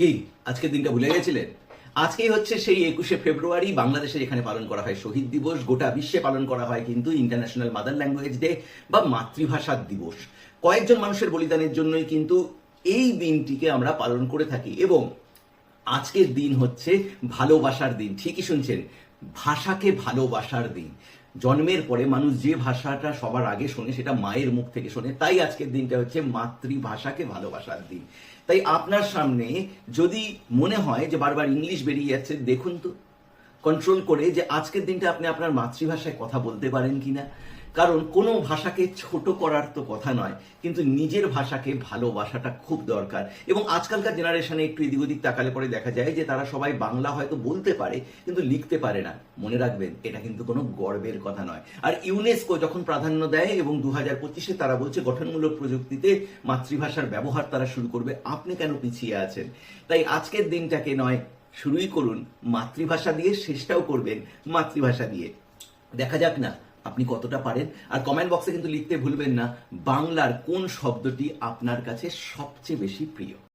কি? আজকের দিনটা ভুলে গেছিলেন? আজকেই হচ্ছে সেই একুশে ফেব্রুয়ারি বাংলাদেশে যেখানে পালন করা হয় শহীদ দিবস। গোটা বিশ্বে পালন করা হয় কিন্তু ইন্টারন্যাশনাল মাদার ল্যাঙ্গুয়েজ ডে বা মাতৃভাষার দিবস। কয়েকজন মানুষের বলিদানের জন্যই কিন্তু এই দিনটিকে আমরা পালন করে থাকি এবং আজকের দিন হচ্ছে ভালোবাসার দিন। ঠিকই শুনছেন, ভাষাকে ভালোবাসার দিন। জন্মের পরে মানুষ যে ভাষাটা সবার আগে শোনে সেটা মায়ের মুখ থেকে শোনে, তাই আজকের দিনটা হচ্ছে মাতৃভাষাকে ভালোবাসার দিন। তাই আপনার সামনে যদি মনে হয় যে বারবার ইংলিশ বেরিয়ে যাচ্ছে, দেখুন তো। কন্ট্রোল করে যে আজকের দিনটা আপনি আপনার মাতৃভাষায় কথা বলতে পারেন কিনা। কারণ কোনো ভাষাকে ছোট করার তো কথা নয়, কিন্তু নিজের ভাষাকে ভালোবাসাটা খুব দরকার। এবং আজকালকার জেনারেশনে একটু এদিক ওদিক তাকালে পরে দেখা যায় যে তারা সবাই বাংলা হয়তো বলতে পারে, কিন্তু লিখতে পারে না। মনে রাখবেন, এটা কিন্তু কোনো গর্বের কথা নয়। আর ইউনেস্কো যখন প্রাধান্য দেয় এবং দু হাজার পঁচিশে তারা বলছে গঠনমূলক প্রযুক্তিতে মাতৃভাষার ব্যবহার তারা শুরু করবে, আপনি কেন পিছিয়ে আছেন? তাই আজকের দিনটাকে নয় শুরুই করুন। মাতৃভাষা দিয়ে শেষটাও করবেন মাতৃভাষা দিয়ে। দেখা যাক না, আপনি কতটা পারেন। আর কমেন্ট বক্সে কিন্তু লিখতে ভুলবেন না, বাংলার কোন শব্দটি আপনার কাছে সবচেয়ে বেশি প্রিয়?